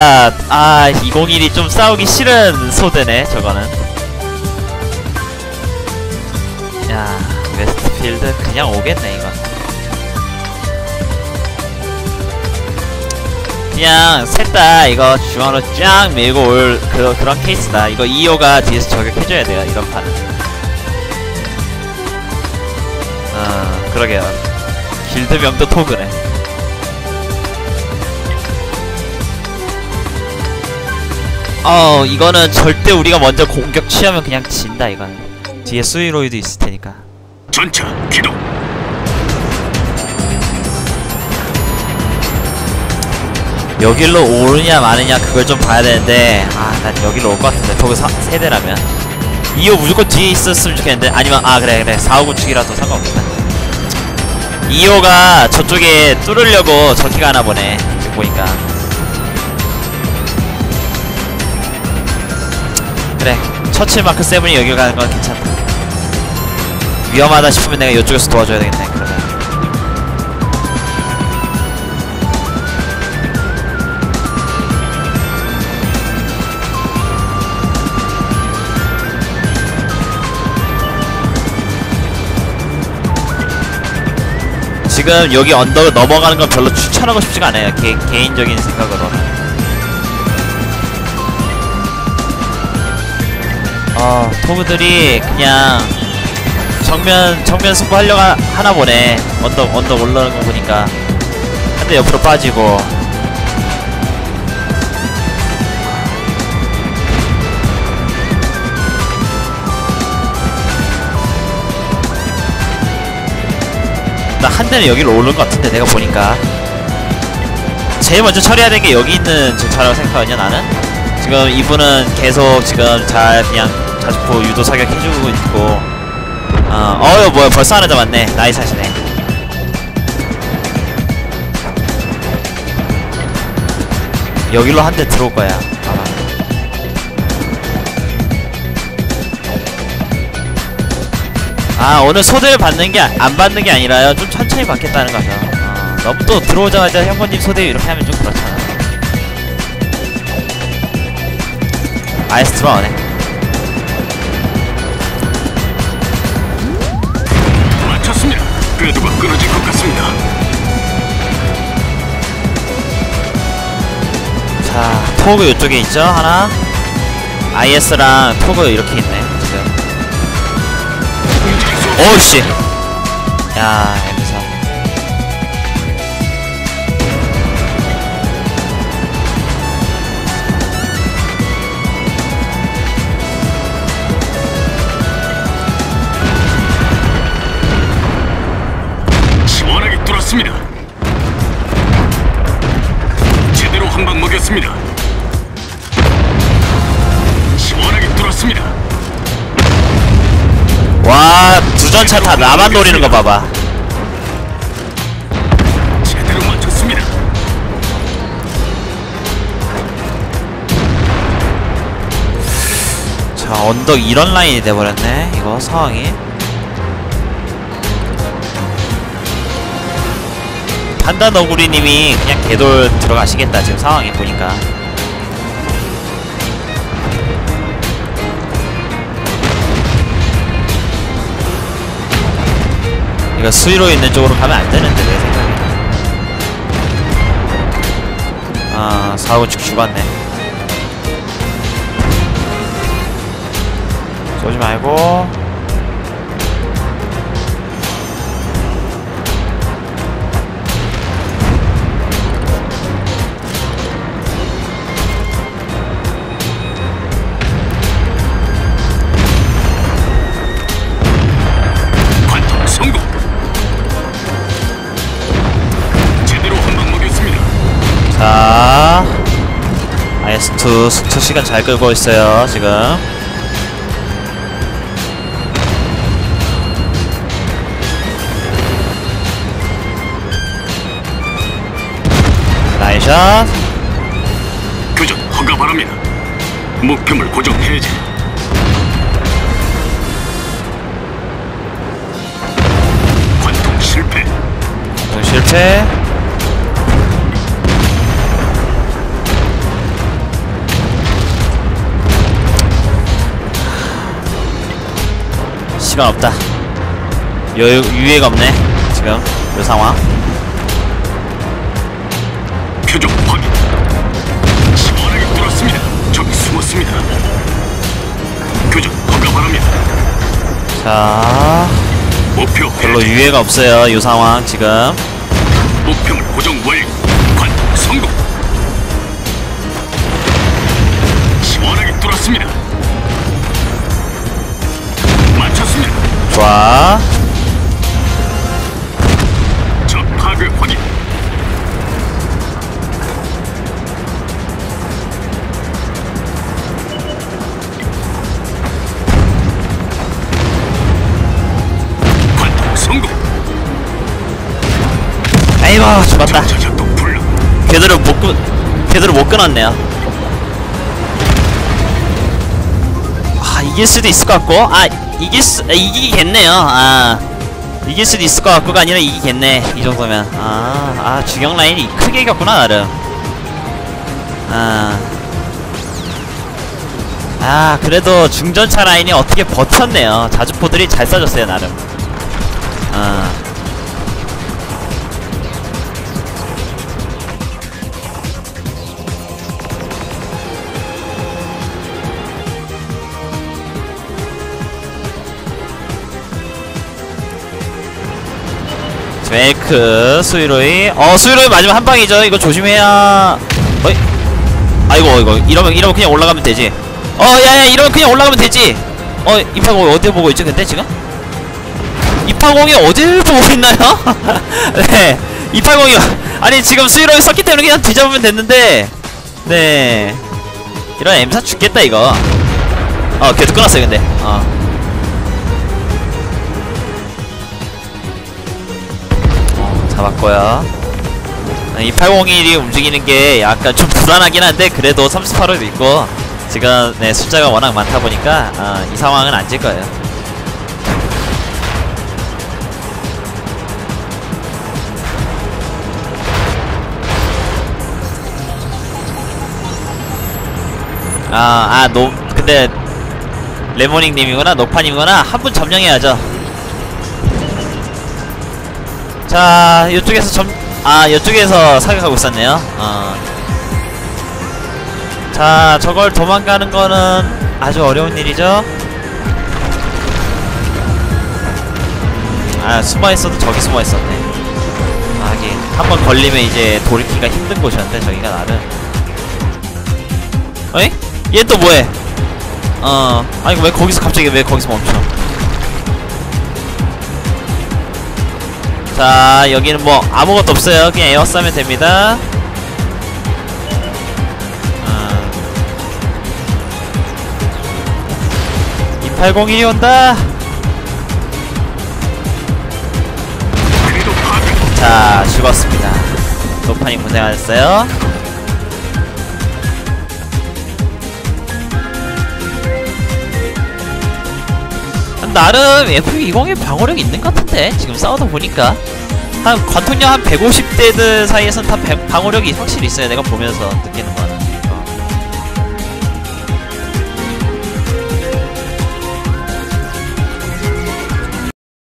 아 201이 좀 싸우기 싫은 소대네 저거는. 야 웨스트필드 그냥 오겠네 이건. 그냥 셋 다 이거 중앙으로 쫙 밀고 올 그, 그런 케이스다. 이거 2호가 뒤에서 저격해줘야 돼요 이런 판은. 어 그러게요. 길드명도 토그네 어 이거는 절대 우리가 먼저 공격 취하면 그냥 진다 이거는. 뒤에 수이로이도 있을 테니까. 전차 기동. 여길로 오느냐 마느냐 그걸 좀 봐야 되는데 아 난 여기로 올 것 같은데. 저거 사, 세대라면? 2호 무조건 뒤에 있었으면 좋겠는데? 아니면 아 그래 그래. 4, 5, 9 축이라도 상관없겠다. 2호가 저쪽에 뚫으려고 저기 가나 보네 지금 보니까 그래 처칠 마크 세븐이 여기 가는 건 괜찮다. 위험하다 싶으면 내가 이쪽에서 도와줘야 되겠네 그러면. 지금 여기 언덕을 넘어가는 건 별로 추천하고 싶지가 않아요 개, 개인적인 생각으로는 어 토브들이 그냥 정면 정면 승부하려고 하- 하나 보네. 언덕 언덕 올라오는 거 보니까. 한대 옆으로 빠지고. 나 한 대는 여기로 오는 것 같은데 내가 보니까. 제일 먼저 처리해야 되는 게 여기 있는 전차라고 생각하거든요 나는. 지금 이분은 계속 지금 잘 그냥 자주포 유도 사격 해주고 있고. 어 어휴 뭐야 벌써 하나 잡았네. 나이스 하시네. 여기로 한 대 들어올 거야. 아마 아 오늘 소대를 받는 게 안 받는 게 아니라요. 좀 천천히 받겠다는 거죠. 어, 너무 또 들어오자마자 형님 소대 이렇게 하면 좀 그렇잖아. 아이스 들어오네 같습니다. 자 토그 이쪽에 있죠? 하나? IS랑 토그 이렇게 있네 지금. 오우씨. 야 와 두전차 다 나만 노리는 거 봐봐. 제대로 맞췄습니다. 자 언덕 이런 라인이 돼버렸네 이거 상황이. 판단 너구리님이 그냥 개돌 들어가시겠다 지금 상황이 보니까 이거 수위로 있는 쪽으로 가면 안 되는데 내 생각에. 아 사고축 죽었네. 쏘지 말고 자 IS2 숙소 시간 잘 끌고 있어요 지금. 나이샷. 교전 허가 바랍니다. 목표물 고정 해제. 관통 실패. 실패 시간 없다 여유 유예가 없네 지금 요 상황 표적 확인. 시원하게 뚫었습니다. 적이 숨었습니다. 교전 허가 바랍니다. 자 목표 별로. 유예가 없어요 요 상황 지금 목표물 고정 아이고 죽었다. 걔들을 못 끊, 걔들을 못 끊었네요. 아, 이길 수도 있을 것 같고, 아, 이길 수, 아, 이기겠네요. 아, 이길 수도 있을 것 같고가 아니라 이기겠네. 이 정도면. 아, 아, 주경 라인이 크게 이겼구나, 나름. 아. 아, 그래도 중전차 라인이 어떻게 버텼네요. 자주포들이 잘 쏴줬어요, 나름. 아. 메이크 수이로이. 어 수이로이 마지막 한 방이죠. 이거 조심해야. 어이. 아이고 이거. 이러면 이러면 그냥 올라가면 되지. 어 야야 이러면 그냥 올라가면 되지. 어 이파공 어디 보고 있죠 근데 지금? 이파공이 어딜 보고 있나요? 네. 이파공이 아니 지금 수이로이 썼기 때문에 그냥 뒤잡으면 됐는데. 네. 이런 M사 죽겠다 이거. 어 걔도 끊었어요 근데. 어 잡았고요. 이 801이 움직이는 게 약간 좀 불안하긴 한데 그래도 38호도 있고 지금 네 숫자가 워낙 많다 보니까 아, 이 상황은 안 질 거예요. 아, 아, 노, 근데, 레모닝님이구나, 녹파님이구나, 한 분 점령해야죠. 자, 이쪽에서 점, 아, 이쪽에서 사격하고 있었네요. 어. 자, 저걸 도망가는 거는 아주 어려운 일이죠. 아, 숨어 있어도 저기 숨어 있었네. 아, 하긴 한번 걸리면 이제 돌이키기가 힘든 곳이었는데 저기가 나름. 어이? 얘 또 뭐해? 어, 아니 왜 거기서 갑자기 왜 거기서 멈춰? 자 여기는 뭐 아무것도 없어요 그냥 에어 싸면 됩니다 음. 2801이 온다 그래도 파괴. 자 죽었습니다 노파님 고생하셨어요 나름 F20의 방어력이 있는 것 같은데 지금 싸우다 보니까. 한 관통력 한 150대들 사이에선 다 배- 방어력이 확실히 있어요 내가 보면서 느끼는 건